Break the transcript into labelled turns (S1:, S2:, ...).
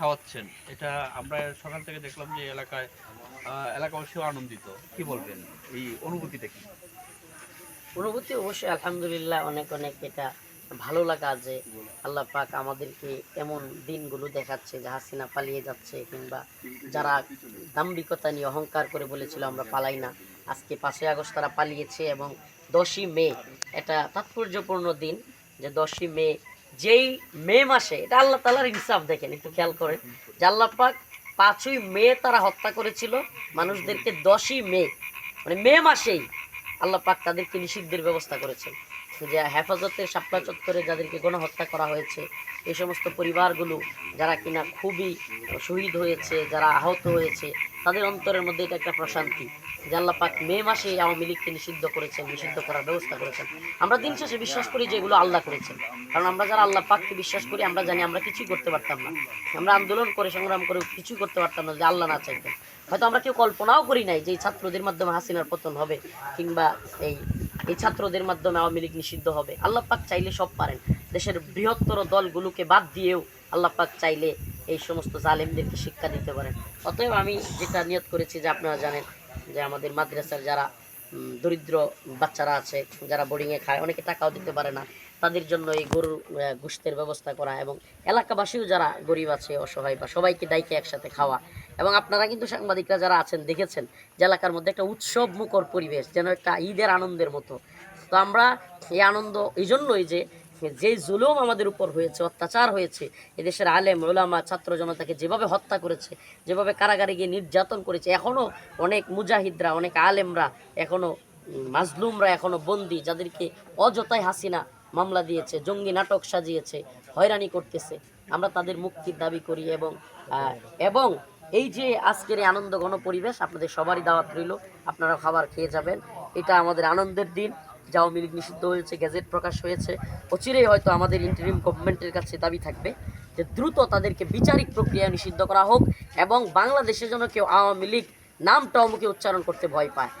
S1: খাওয়াচ্ছেন? এটা আমরা সকাল থেকে দেখলাম যে এলাকায় এলাকাবাসীও আনন্দিত। কি বলবেন? এই অনুভূতিটা কি?
S2: অনুভূতি অবশ্যই, আলহামদুলিল্লাহ, অনেক অনেক এটা ভালো লাগা যে আল্লাহ পাক আমাদেরকে এমন দিনগুলো দেখাচ্ছে যে হাসিনা পালিয়ে যাচ্ছে কিংবা যারা দাম্ভিকতা নিয়ে অহংকার করে বলেছিল আমরা পালাই না। আজকে পাঁচই আগস্ট তারা পালিয়েছে এবং দশই মে, এটা তাৎপর্যপূর্ণ দিন যে দশই মে যেই মে মাসে, এটা আল্লাহ তালার ইনসাফ দেখেন, একটু খেয়াল করেন। যে আল্লাহ পাক পাঁচই মে তারা হত্যা করেছিল, মানুষদেরকে দশই মে মানে মে মাসেই আল্লাহ পাক তাদেরকে নিষিদ্ধের ব্যবস্থা করেছেন। যে হেফাজতের শাপলা চত্বরে যাদেরকে গণহত্যা করা হয়েছে, এই সমস্ত পরিবারগুলো যারা কিনা খুবই শহীদ হয়েছে, যারা আহত হয়েছে, তাদের অন্তরের মধ্যে এটা একটা প্রশান্তি। যে আল্লাহ পাক মে মাসে আওয়ামী লীগকে নিষিদ্ধ করেছেন, নিষিদ্ধ করার ব্যবস্থা করেছেন। আমরা দিন শেষে বিশ্বাস করি যে এগুলো আল্লাহ করেছেন। কারণ আমরা যারা আল্লাহ পাককে বিশ্বাস করি, আমরা জানি আমরা কিছুই করতে পারতাম না। আমরা আন্দোলন করে, সংগ্রাম করে কিছুই করতে পারতাম না যে আল্লাহ না চাইতেন। হয়তো আমরা কেউ কল্পনাও করি নাই যে এই ছাত্রদের মাধ্যমে হাসিনার পতন হবে কিংবা এই এই ছাত্রদের মাধ্যমে আওয়ামী লীগ নিষিদ্ধ হবে। আল্লাহ পাক চাইলে সব পারেন। দেশের বৃহত্তর দলগুলোকে বাদ দিয়েও আল্লাহ পাক চাইলে এই সমস্ত জালেমদেরকে শিক্ষা দিতে পারেন। অতএব আমি যেটা নিয়ত করেছি যে আপনারা জানেন যে আমাদের মাদ্রাসার যারা দরিদ্র বাচ্চারা আছে, যারা বোর্ডিংয়ে খায়, অনেকে টাকাও দিতে পারে না। তাদের জন্য এই গরুর গোশতের ব্যবস্থা করা এবং এলাকাবাসীও যারা গরিব আছে, অসহায় বা সবাইকে ডাইকে একসাথে খাওয়া এবং আপনারা কিন্তু সাংবাদিকরা যারা আছেন, দেখেছেন যে এলাকার মধ্যে একটা উৎসব মুখর পরিবেশ, যেন একটা ঈদের আনন্দের মতো। তো আমরা এই আনন্দ, এই জন্যই যে যে জুলুম আমাদের উপর হয়েছে, অত্যাচার হয়েছে, এদেশের আলেম, ওলামা, ছাত্র জনতাকে যেভাবে হত্যা করেছে, যেভাবে কারাগারে গিয়ে নির্যাতন করেছে এখনও অনেক মুজাহিদরা, অনেক আলেমরা এখনও মাজলুমরা এখনও বন্দি, যাদেরকে অযথায় হাসিনা মামলা দিয়েছে, জঙ্গি নাটক সাজিয়েছে, হয়রানি করতেছে। আমরা তাদের মুক্তির দাবি করি এবং এবং এই যে আজকের এই আনন্দ ঘন পরিবেশ আপনাদের সবারই দাওয়াত রইল আপনারা খাবার খেয়ে যাবেন, এটা আমাদের আনন্দের দিন। যা আওয়ামী লীগ নিষিদ্ধ হয়েছে, গ্যাজেট প্রকাশ হয়েছে, অচিরেই হয়তো আমাদের ইন্টারিম গভর্নমেন্টের কাছে দাবি থাকবে যে দ্রুত তাদেরকে বিচারিক প্রক্রিয়া নিষিদ্ধ করা হোক এবং বাংলাদেশের জন্য কেউ আওয়ামী লীগ নামটাও মুখে উচ্চারণ করতে ভয় পায়।